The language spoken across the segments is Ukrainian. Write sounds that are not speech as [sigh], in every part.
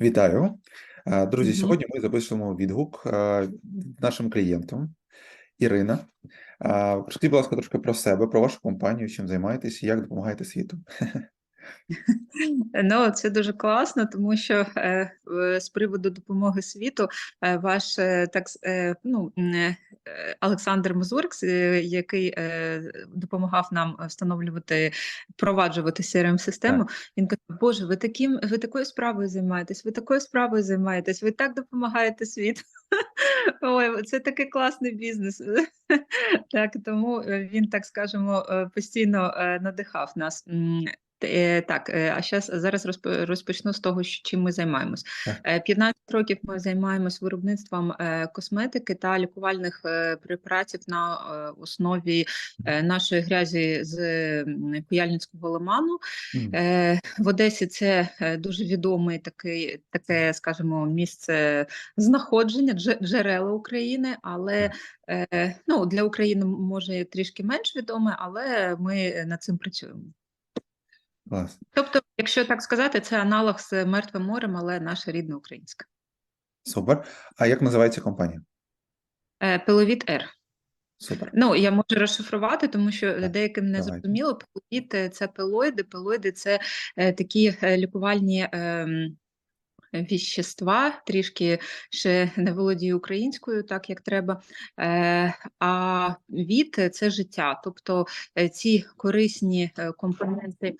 Вітаю. Друзі, сьогодні ми записуємо відгук нашим клієнтам. Ірина, розкажіть, будь ласка, трошки про себе, про вашу компанію, чим займаєтесь і як допомагаєте світу. [laughs] Ну, це дуже класно, тому що е, з приводу допомоги світу е, ваш е, так ну, Олександр Мазуркс, е, який допомагав нам встановлювати, впроваджувати crm систему він каже: Боже, ви таким, ви такою справою займаєтесь, ви такою справою займаєтесь, ви так допомагаєте світу. [laughs] Ой, це такий класний бізнес. [laughs] Так, тому він, так скажемо, постійно надихав нас. Е, Так, е, а щас, зараз розп- розпочну з того, чим ми займаємось. Так. Е, 15 років ми займаємось виробництвом е, косметики та лікувальних е, препаратів на е, основі е, нашої грязі з Куяльницького лиману. Е, В Одесі це е, дуже відомий такий, таке, скажімо, місце знаходження, джерела України, але е, ну, для України може трішки менш відоме, але ми над цим працюємо. Клас. Тобто, якщо так сказати, це аналог з Мертвим морем, але наша рідна українська. Супер. А як називається компанія? Е, Пиловіт Р. Супер. Ну, я можу розшифрувати, тому що Так, деяким не давайте. зрозуміло. Пиловіт е, це пилоїди. Пилоїди це е, такі лікувальні ем, віщества, трішки ще не володію українською, так як треба. А від це життя. Тобто ці корисні компоненти,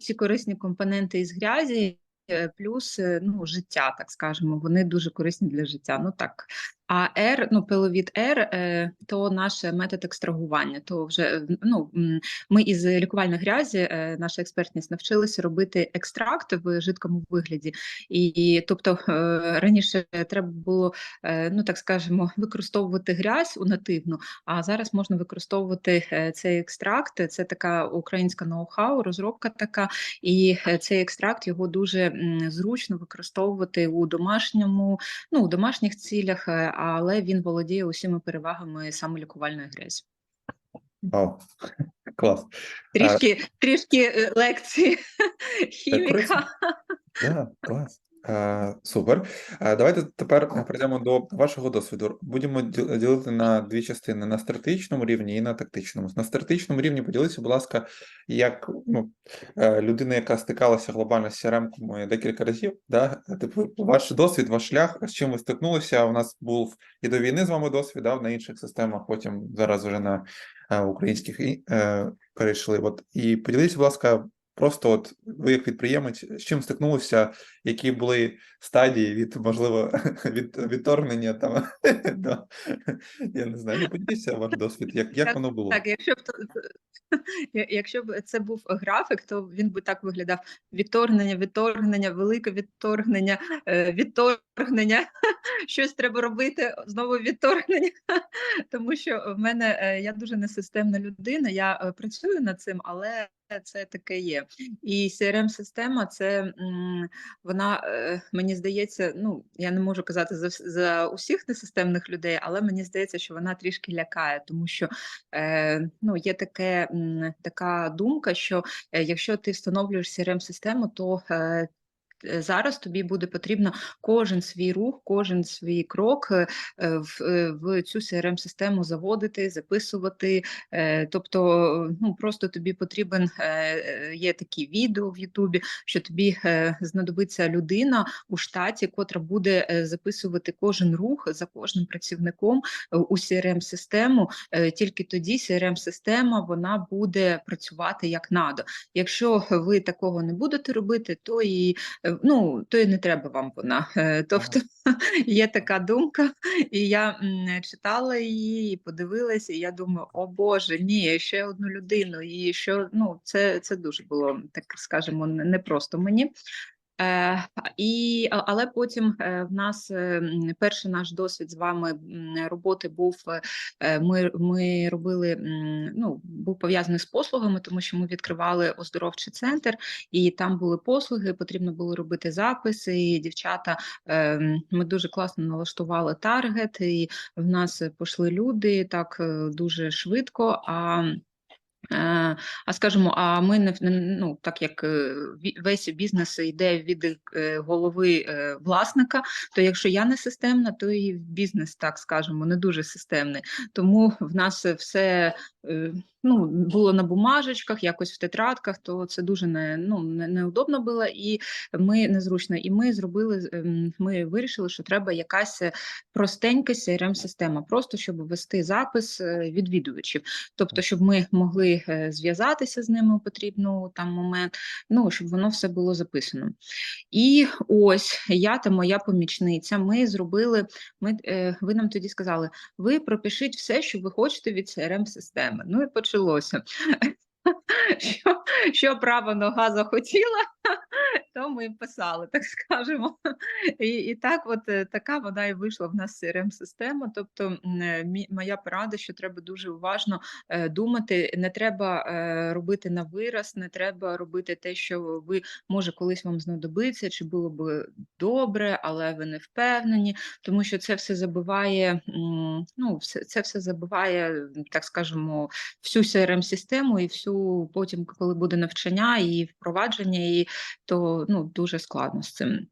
ці, корисні компоненти із грязі. е, Плюс е, ну, життя, так скажемо, вони дуже корисні для життя. Ну так. А R, ну пиловід R, е, то наш метод екстрагування. То вже е, ну, ми із лікувальної грязі, е, наша експертність навчилися робити екстракт в жидкому вигляді. І, тобто раніше треба було, ну так скажемо, використовувати грязь у нативну, а зараз можна використовувати цей екстракт. Це така українська ноу-хау, розробка така, і цей екстракт його дуже зручно використовувати у домашньому, ну у домашніх цілях, але він володіє усіма перевагами саме лікувальної грязі. Вау. [laughs] Клас. Трішки, трішки е, лекції [laughs] хіміка. Да, клас. Е, Супер. Е, Давайте тепер перейдемо до вашого досвіду. Будемо ділити на дві частини: на стратегічному рівні і на тактичному. На стратегічному рівні поділіться, будь ласка, як ну, е, людина, яка стикалася глобально з CRM декілька разів, да? Типу, ваш досвід, ваш шлях, з чим ви стикнулися. У нас був і до війни з вами досвід, да, на інших системах, потім зараз вже на українських і, е, перейшли. От і поділіться, будь ласка. Просто от ви як підприємець, з чим стикнулися, які були стадії від, можливо, [laughs] від відторгнення там [laughs] до я не знаю, поділіться ваш досвід, як, як Так, воно було? Так, якщо б то- [laughs] якщо б це був графік, то він би так виглядав: відторгнення, відторгнення, велике відторгнення, е, відторгнення, щось треба робити, знову відторгнення. Тому що в мене е, я дуже несистемна людина, я е, працюю над цим, але це таке є. І crm система це вона е, мені здається, ну я не можу казати за, за усіх несистемних людей, але мені здається, що вона трішки лякає, тому що е, ну, є таке, така думка, що е, якщо ти встановлюєш crm систему то е, Зараз тобі буде потрібно кожен свій рух, кожен свій крок е, е, в, е, в цю crm систему заводити, записувати. е, Тобто, ну просто тобі потрібен е, е, є такі відео в Ютубі, що тобі е, знадобиться людина у штаті, котра буде е, записувати кожен рух за кожним працівником е, у crm систему Е, Тільки тоді crm система вона буде працювати як надо. Якщо ви такого не будете робити, то і е, ну то і не треба вам вона. Е, Тобто [laughs] є така думка, і я читала її, і подивилася, і я думаю, о Боже, ні, ще одну людину. І що ну це, це дуже було так скажемо, непросто не просто мені. Е, і, але потім е, в нас е, перший наш досвід з вами роботи був. Ми, ми робили ну, був пов'язаний з послугами, тому що ми відкривали оздоровчий центр, і там були послуги. Потрібно було робити записи. І дівчата ми дуже класно налаштували таргет, і в нас пішли люди так дуже швидко. А А скажімо, а ми не ну, так як е, весь бізнес йде від е, голови е, власника, то якщо я не системна, то і бізнес, так скажемо, не дуже системний. Тому в нас все е, ну, було на бумажечках, якось в тетрадках, то це дуже не, ну, не, неудобно було і ми незручно. І ми зробили, ем, ми вирішили, що треба якась е, простенька CRM-система, просто щоб вести запис е, відвідувачів. Тобто, щоб ми могли е, зв'язатися з ними у потрібну там момент, ну щоб воно все було записано. І ось я та моя помічниця. Ми зробили. Ми ви нам тоді сказали: ви пропишіть все, що ви хочете від crm системи Ну і почалося. Що, що права нога захотіла, [laughs] то ми писали, так скажемо. І, і так, от е, така вона і вийшла в нас CRM-система. Тобто, м, е, моя порада, що треба дуже уважно е, думати. Не треба робити на вираз, не треба робити те, що ви може колись вам знадобиться, чи було б добре, але ви не впевнені, тому що це все забиває. Ну, це все забиває, так скажемо, всю CRM-систему і всю потім, коли буде навчання і впровадження, і то ну дуже складно з цим.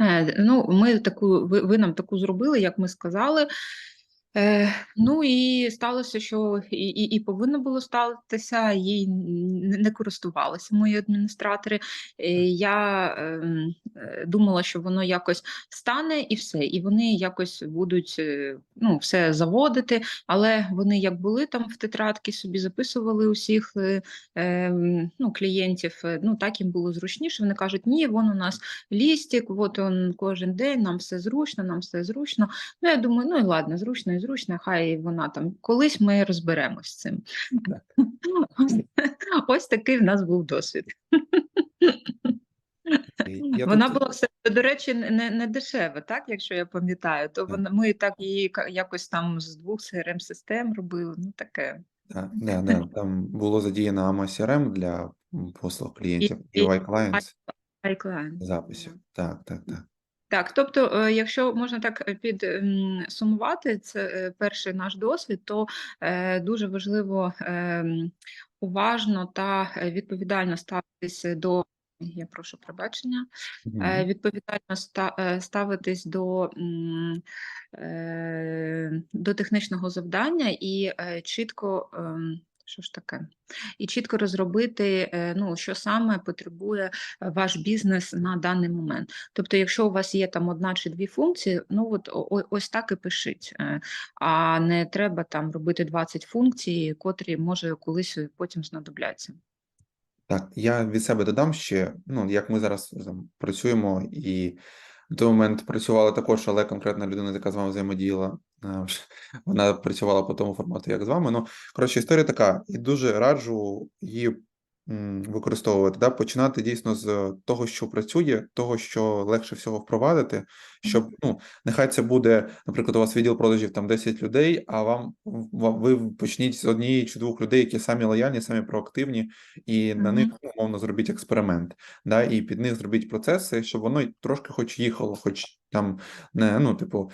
Е, Ну, ми таку ви, ви нам таку зробили, як ми сказали. Е, ну і сталося, що і, і, і повинно було статися, їй не користувалися мої адміністратори. Е, я ем, е, думала, що воно якось стане і все, і вони якось будуть е, ну, все заводити, але вони як були там в тетрадки, собі записували усіх е, ем, ну, клієнтів, е, ну так їм було зручніше. Вони кажуть, ні, вон у нас лістик, от он кожен день, нам все зручно, нам все зручно. Ну, я думаю, ну і ладно, зручно і зручно, хай вона там колись ми розберемось з цим. Так. Ось, [laughs] ось такий в нас був досвід. Я Вона тут- була все, до речі, не, не дешева, так, якщо я пам'ятаю, то Так. вона, ми так її якось там з двох CRM-систем робили, ну таке. Да, да, да, там було задіяно AMA CRM для послуг клієнтів і і- Y-Clients iClient. записів. Так, так, так. Так, тобто, е, якщо можна так е, підсумувати, це е, перший наш досвід, то дуже важливо ем, уважно та відповідально ставитися до. Я прошу пробачення. Відповідально ста- ставитись до, до технічного завдання і чітко. Що ж таке? І чітко розробити, е, ну, що саме потребує е, ваш бізнес на даний момент. Тобто, якщо у вас є там одна чи дві функції, ну от ось так і пишіть, е, а не треба там робити 20 функцій, котрі може колись потім знадобляться. Так, я від себе додам ще, ну, як ми зараз працюємо, і в той момент працювали також, але конкретна людина, яка з вами взаємодіяла, [laughs] вона працювала по тому формату, як з вами. Ну, коротше, історія така, і дуже раджу її використовувати, да? починати дійсно з того, що працює, того, що легше всього впровадити, щоб, ну, нехай це буде, наприклад, у вас відділ продажів там 10 людей, а вам ви почніть з однієї чи двох людей, які самі лояльні, самі проактивні, і на них ну, умовно зробіть експеримент, да, і під них зробіть процеси, щоб воно трошки хоч їхало, хоч там не ну, типу,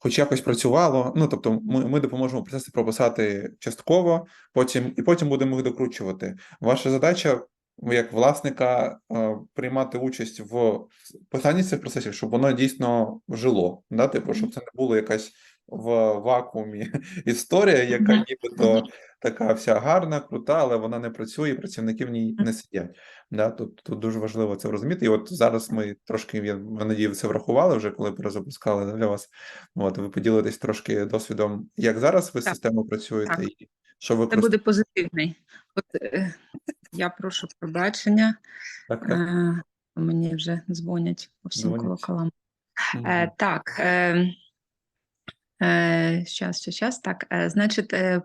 хоч якось працювало. Ну тобто, ми, ми допоможемо процеси прописати частково, потім і потім будемо їх докручувати. Ваша задача. Як власника е, приймати участь в питанні цих процесів, щоб воно дійсно жило, да? типу, щоб це не було якась в вакуумі [laughs] історія, яка нібито така вся гарна, крута, але вона не працює, і працівники в ній не сидять. Да? Тут, тут дуже важливо це розуміти. І от зараз ми трошки, я надію, це врахували вже, коли перезапускали для вас. От ви поділитесь трошки досвідом, як зараз ви з Так. системою працюєте, Так. і що ви Це буде позитивний. От, е, я прошу пробачення. Так, так. Е, мені вже дзвонять по всім колоколам. Е, так. Е, Е, щас, щас, щас, так, е, значить, е,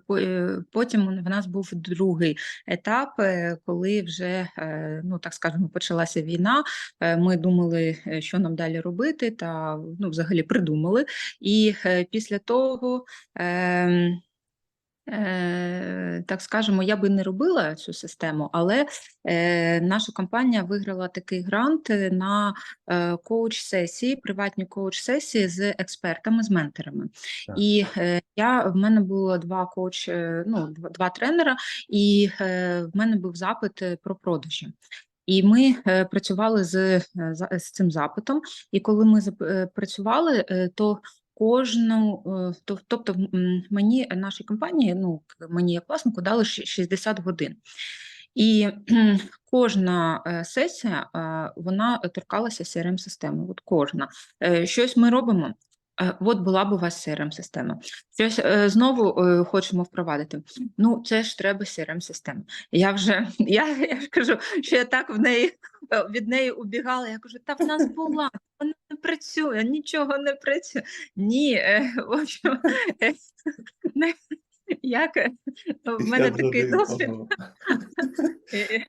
потім в нас був другий етап, е, коли вже, е, ну так скажемо, почалася війна. Е, Ми думали, що нам далі робити, та ну, взагалі придумали. І після того ем, так скажемо, я би не робила цю систему, але е, наша компанія виграла такий грант е, на е, коуч-сесії, приватні коуч-сесії з експертами, з менторами. Так. І е, я в мене було два коуч, е, ну, два, тренера, і е, в мене був запит е, про продажі. І ми е, працювали з, е, з цим запитом. І коли ми е, працювали, е, то кожну, е, тобто мені нашій компанії, ну мені як власнику дали щ- 60 годин. І кожна е, сесія е, вона торкалася crm системи От кожна. Щось ми робимо. От була б у вас crm система Щось знову хочемо впровадити. Ну, це ж треба crm система Я вже [laughs] я, я ж кажу, що я так в неї від неї убігала. Я кажу, та в нас [laughs] була, вона не працює, нічого не працює. Ні, е, в общем, е, не- як е, в мене такий досвід. Е, е,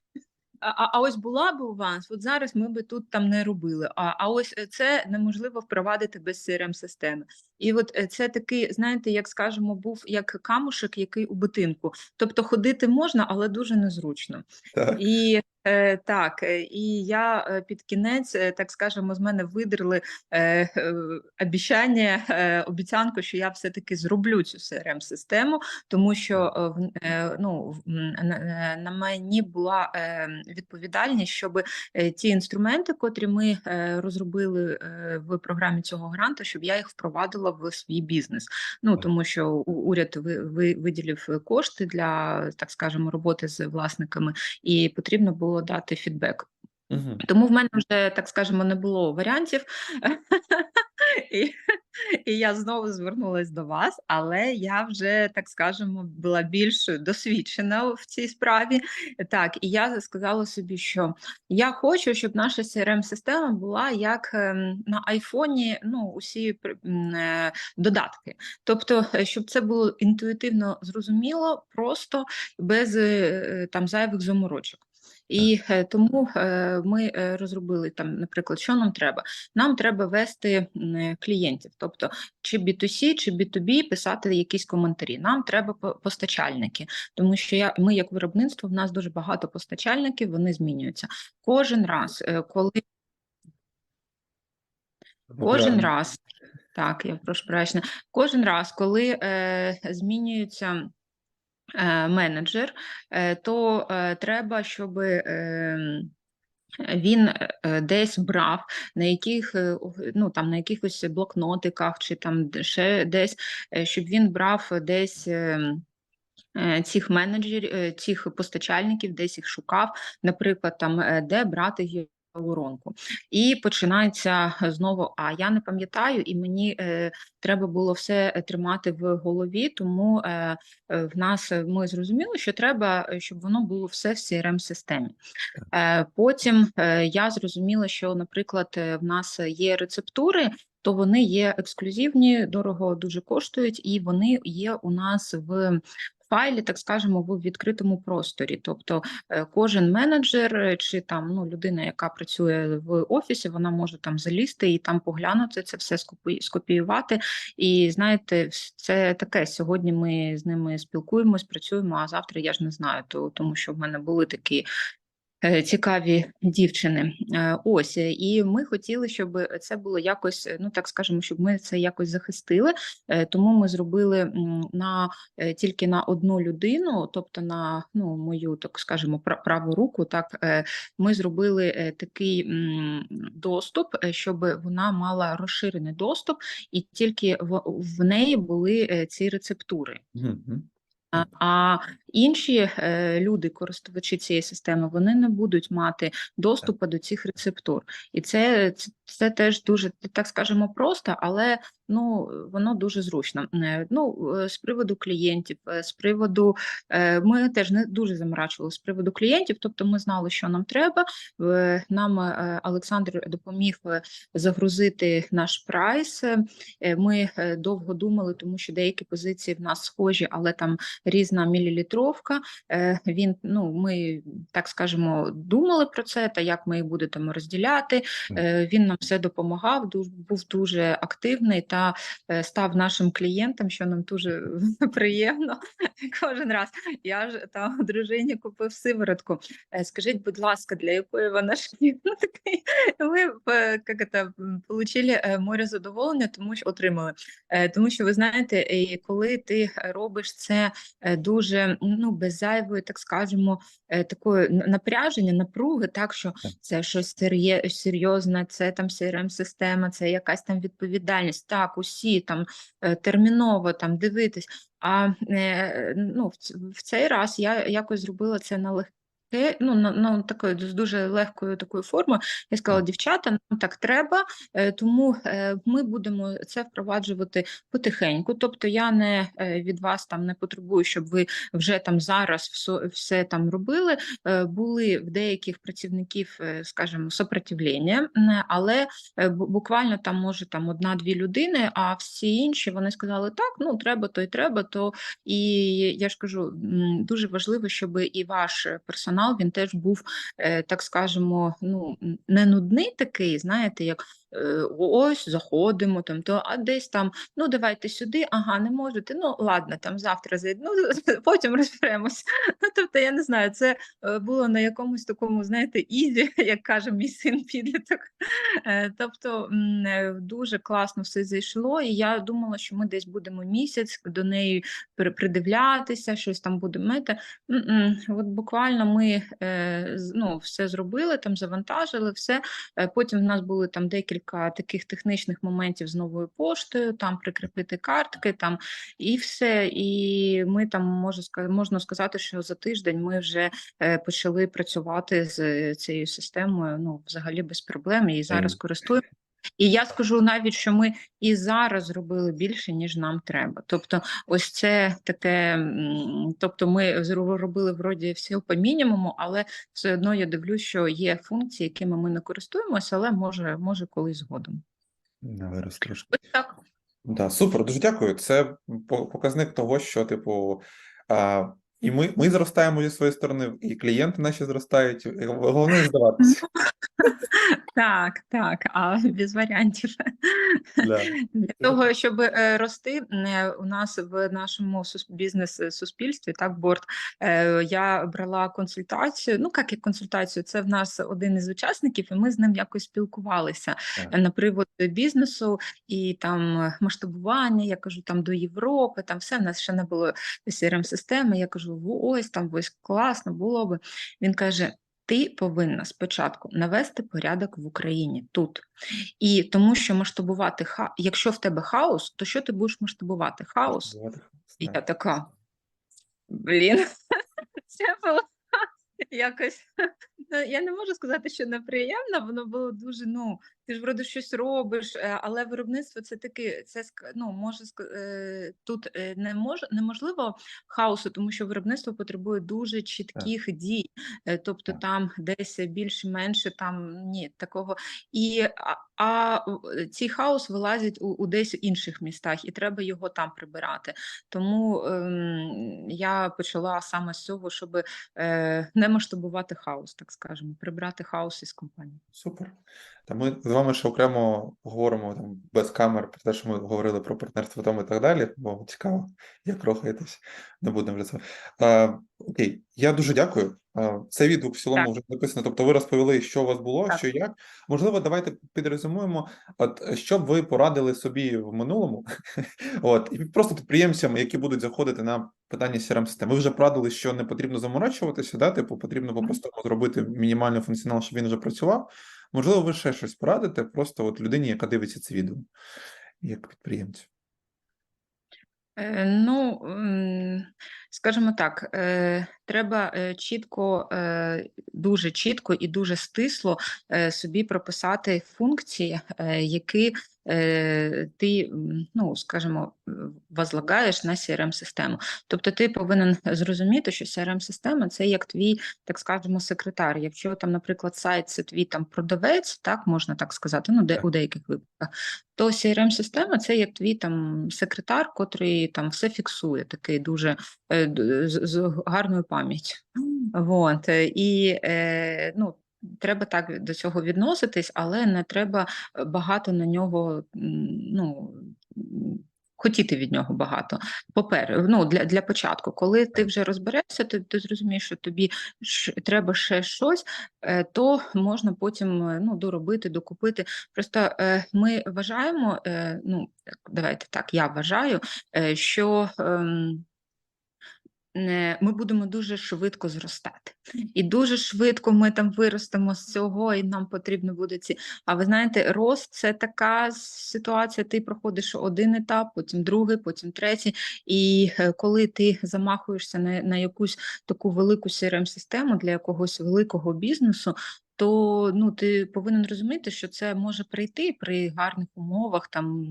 А, а а ось була б у вас, от зараз ми би тут там не робили. А, а ось е, це неможливо впровадити без crm системи І от е, це такий, знаєте, як скажемо, був як камушек, який у ботинку. Тобто ходити можна, але дуже незручно. Так. І так, е, і я е, під кінець, е, так скажемо, з мене видерли е, е, обіцяння, е, обіцянку, що я все-таки зроблю цю crm систему тому що е, е, ну, на, е, мені була е, відповідальність, щоб е, ті інструменти, котрі ми е, розробили е, в програмі цього гранту, щоб я їх впровадила в свій бізнес. Ну тому що уряд ви, ви, виділив е, кошти для так скажемо роботи з власниками, і потрібно було дати фідбек. Мгм. Тому в мене вже, так скажемо, не було варіантів. [laughs] І, і я знову звернулася до вас, але я вже, так скажемо, була більш досвідчена в цій справі. Так, і я сказала собі, що я хочу, щоб наша CRM-система була як ем, на айфоні, ну, усі е, додатки. Тобто, е, щоб це було інтуїтивно зрозуміло, просто без е, там зайвих заморочок. І е, тому е, ми е, розробили там, наприклад, що нам треба. Нам треба вести клієнтів, тобто чи B2C, чи B2B, писати якісь коментарі. Нам треба по- постачальники, тому що я, ми, як виробництво, в нас дуже багато постачальників, вони змінюються. Кожен раз, коли Кожен раз, так, я прошу прощення, кожен раз, коли е, змінюється е, менеджер, е, то е, треба, щоб е, він е, десь брав на яких е, ну там на якихось блокнотиках чи там ще десь, е, щоб він брав десь. е, е, Цих менеджерів, е, цих постачальників, десь їх шукав, наприклад, там е, де брати гіалуронку. І починається знову. А я не пам'ятаю, і мені е, треба було все е, тримати в голові. Тому е, е, в нас е, ми зрозуміли, що треба, щоб воно було все в crm системі Е, Потім е, я зрозуміла, що, наприклад, в нас є рецептури, то вони є ексклюзивні, дорого дуже коштують, і вони є у нас в файлі, так скажемо, в відкритому просторі. Тобто е, кожен менеджер е, чи там ну, людина, яка працює в офісі, вона може там залізти і там поглянути це все скопі- скопіювати. І знаєте, це таке. Сьогодні ми з ними спілкуємось, працюємо, а завтра я ж не знаю, то, тому що в мене були такі цікаві дівчини. Е, Ось е, і ми хотіли, щоб це було якось, е, ну так скажемо, щоб ми це якось захистили. Е, Тому ми зробили на е, тільки на одну людину, тобто на ну мою, так скажемо, праву руку. Так е, ми зробили е, такий доступ, е, щоб вона мала розширений доступ, і тільки в, в неї були е, ці рецептури. Мгм. А, А інші е, люди, користувачі цієї системи, вони не будуть мати доступу до цих рецептур. І це, це, це теж дуже, так скажемо, просто, але ну, воно дуже зручно. Е, Ну, е, з приводу клієнтів, е, з приводу ми теж не дуже заморачували з приводу клієнтів, тобто ми знали, що нам треба. Нам Олександр допоміг загрузити наш прайс. Ми довго думали, тому що деякі позиції в нас схожі, але там різна мілілітровка. Він, ну, ми так скажемо, думали про це та як ми їх будемо розділяти. Він нам нам все допомагав, був дуже активний та е, став нашим клієнтом, що нам дуже [laughs] приємно кожен раз. Я ж там дружині купив сиворотку. Е, Скажіть, будь ласка, для якої вона такий, ви е, як это, м, получили е, море задоволення, тому що отримали. Тому що ви знаєте, коли ти робиш це дуже ну без зайвої, так скажемо, такої напряження, напруги, так що це щось серйозне, це там crm система це якась там відповідальність. Так, усі там е, терміново там дивитись. А е, ну, в, цей раз я якось зробила це на легке. Ну, на, на такою з дуже легкою такою формою. Я сказала, дівчата, нам так треба, е, тому е, ми будемо це впроваджувати потихеньку. Тобто я не е, від вас там не потребую, щоб ви вже там зараз все, все там робили. Е, Були в деяких працівників, е, скажімо, сопротивлення, але е, буквально там може там одна-дві людини, а всі інші вони сказали так, ну треба, то й треба, то і я ж кажу, дуже важливо, щоб і ваш е, персонал він теж був, е, так скажемо, ну не нудний такий, знаєте, як ось заходимо там, то а десь там, ну давайте сюди, ага, не можете. Ну ладно, там завтра зайду, ну [laughs] потім розберемось. Ну, тобто, я не знаю, це е, було на якомусь такому, знаєте, ізі, [laughs] як каже мій син підліток. Е, Тобто е, дуже класно все зайшло, і я думала, що ми десь будемо місяць до неї придивлятися, щось там будемо мити. От буквально ми е, ну, все зробили, там завантажили все. Е, Потім в нас були там декілька таких технічних моментів з новою поштою, там прикріпити картки, там і все. І ми там можу можна сказати, що за тиждень ми вже е, почали працювати з е, цією системою. Ну, взагалі без проблем. І зараз користуємося. І я скажу навіть, що ми і зараз зробили більше, ніж нам треба. Тобто, ось це таке. Тобто, ми робили вроді все по мінімуму, але все одно я дивлюсь, що є функції, якими ми не користуємося, але може, може колись згодом. Вирос трошки. Ось так. Да, супер, дуже дякую. Це по- показник того, що, типу, а, і ми, ми зростаємо зі своєї сторони, і клієнти наші зростають. І Головне здаватися. [laughs] Так, так, а без варіантів. Да. [laughs] Для того, щоб е, рости, е, у нас в нашому сус- бізнес-суспільстві, так, борт, е, я брала консультацію. Ну, як і консультацію, це в нас один із учасників, і ми з ним якось спілкувалися Так. е, на привод бізнесу і там е, масштабування. Я кажу, там до Європи, там все в нас ще не було crm системи. Я кажу, «Во, ось там ось класно було би. Він каже. Ти повинна спочатку навести порядок в Україні тут. І тому що масштабувати ха... якщо в тебе хаос, то що ти будеш масштабувати? Хаос? Масштабувати. Я така, блін, [laughs] це було [laughs] якось. [laughs] Ну, я не можу сказати, що неприємно, воно було дуже, ну, ти ж вроде щось робиш, е, але виробництво це таки, це ну, може е, тут е, не мож, неможливо хаосу, тому що виробництво потребує дуже чітких дій. Е, Тобто Так. там десь більше-менше, там ні, такого. І, а, а цей хаос вилазить у, у десь інших містах, і треба його там прибирати. Тому ем, я почала саме з цього, щоб е, не масштабувати хаос, так скажемо, прибрати хаос із компанії. Супер. Та ми з вами ще окремо говоримо там без камер про те, що ми говорили про партнерство там і так далі, бо цікаво, як рухаєтесь. Не будемо вже це. Окей, я дуже дякую. Це відгук в цілому вже написано. Тобто, ви розповіли, що у вас було, Так. що як. Можливо, давайте підрезюмуємо. От що б ви порадили собі в минулому, [laughs] от і просто підприємцям, які будуть заходити на питання crm системи Ви вже порадили, що не потрібно заморачуватися, да? типу потрібно по-простому зробити мінімальний функціонал, щоб він вже працював. Можливо, ви ще щось порадите просто от людині, яка дивиться це відео, як підприємцю. Е, Ну, скажімо так, е, треба е, чітко, е, дуже чітко і дуже стисло собі прописати функції, які ти, ну, скажімо, е, возлагаєш на CRM-систему. Тобто ти повинен зрозуміти, що CRM-система це як твій, так скажемо, секретар. Якщо там, наприклад, сайт це твій там продавець, так можна так сказати, ну де у деяких випадках, то CRM-система це як твій там секретар, котрий там все фіксує, такий дуже е, з, з гарною пам'яттю. Вот. е, І е, ну, треба так до цього відноситись, але не треба е, багато на нього, ну, хотіти від нього багато. Попер, ну, для, для початку, коли ти вже розберешся, ти, ти зрозумієш, що тобі ш, треба ще щось, е, то можна потім е, ну, доробити, докупити. Просто ми вважаємо, ну, давайте так, я вважаю, що. Е, Ми будемо дуже швидко зростати, і дуже швидко ми там виростемо з цього, і нам потрібно буде ці. А ви знаєте, рост це така ситуація. Ти проходиш один етап, потім другий, потім третій. І е, коли ти замахуєшся на, на якусь таку велику crm систему для якогось великого бізнесу, то ну ти повинен розуміти, що це може прийти при гарних умовах там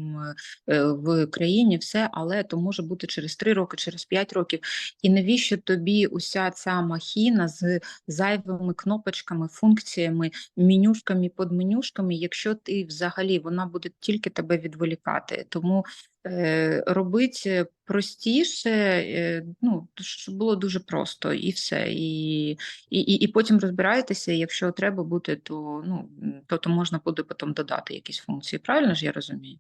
е, в країні, все, але то може бути через 3 роки, через 5 років. І навіщо тобі уся ця махіна з зайвими кнопочками, функціями, менюшками, подменюшками, якщо ти взагалі вона буде тільки тебе відволікати. Тому е, робить простіше, е, ну, щоб було дуже просто і все. І, і, і, потім розбираєтеся, якщо треба буде, то, ну, то, то можна буде потім додати якісь функції. Правильно ж я розумію?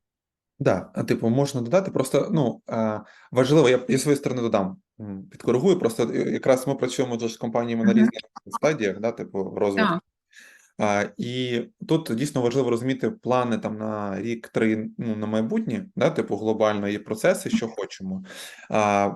Да, а, типу, можна додати. Просто ну важливо, я, я своєї сторони додам. Підкоригую. Просто е, якраз ми працюємо з компаніями на різних стадіях, да, типу, розвитку. Так. І тут дійсно важливо розуміти плани там на рік-три ну, на майбутнє, да, типу глобально є процеси, що хочемо,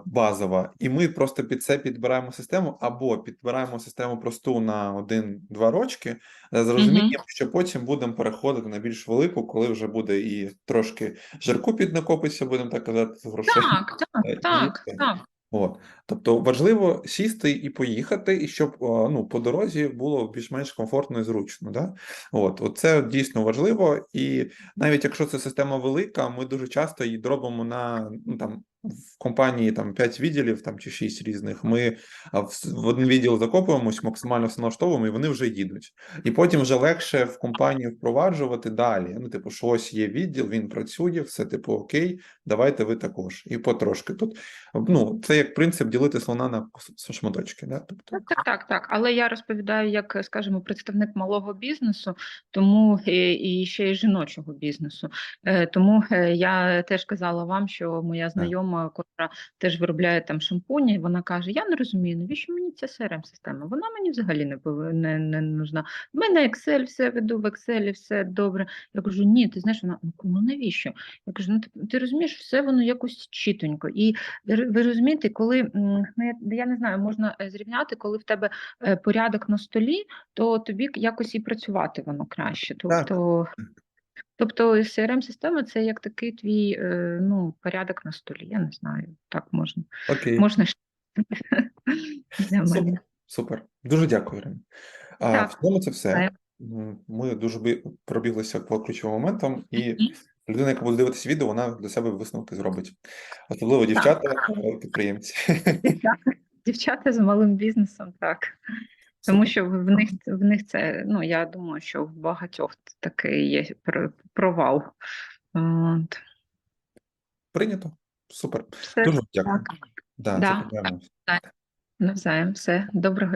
базова. І ми просто під це підбираємо систему або підбираємо систему просту на один-два рочки, з розумінням, що потім будемо переходити на більш велику, коли вже буде і трошки жирку піднакопиться, будемо так казати, з грошей. Так, Е, і так, так, так. От. Тобто важливо сісти і поїхати, і щоб ну, по дорозі було більш-менш комфортно і зручно. Да? От. От це дійсно важливо. І навіть якщо це система велика, ми дуже часто її дробимо на ну, там, в компанії там 5 відділів там, чи 6 різних. Ми в, один відділ закопуємось, максимально все налаштовуємо, і вони вже їдуть. І потім вже легше в компанію впроваджувати далі. Ну, типу, що ось є відділ, він працює, все типу окей, давайте ви також. І потрошки. Тут ну, це як принцип ділити слона на шматочки. Да? Тобто, Так, так, так, так. Але я розповідаю як, скажімо, представник малого бізнесу, тому і, і ще й жіночого бізнесу. Е, тому е, я теж казала вам, що моя знайома, котра теж виробляє там шампуні, вона каже: Я не розумію, навіщо мені ця crm система Вона мені взагалі не не, не нужна. В мене Excel, все веду в Excel, все добре. Я кажу, ні, ти знаєш, вона «Ну, ну навіщо? Я кажу, ну ти, ти розумієш, все воно якось чітенько. І ви розумієте, коли ну, я, я не знаю, можна е, зрівняти, коли в тебе е, порядок на столі, то тобі якось і працювати воно краще. Тобто, тобто crm система це як такий твій е, ну, порядок на столі. Я не знаю, так можна. окей, Можна ще [laughs] для супер, мене. супер. Дуже дякую, Ірина. А, в цьому це все. Ми дуже бі- пробіглися по ключовим моментам, і людина, яка буде дивитися відео, вона для себе висновки зробить. Особливо дівчата, е, підприємці. Дівчата з малим бізнесом, так. Тому що в них в них це, ну я думаю, що в багатьох такий є провал. От. Прийнято. Супер. Все, Дуже дякую. так. Да, Да. Навзаєм, все. Доброго,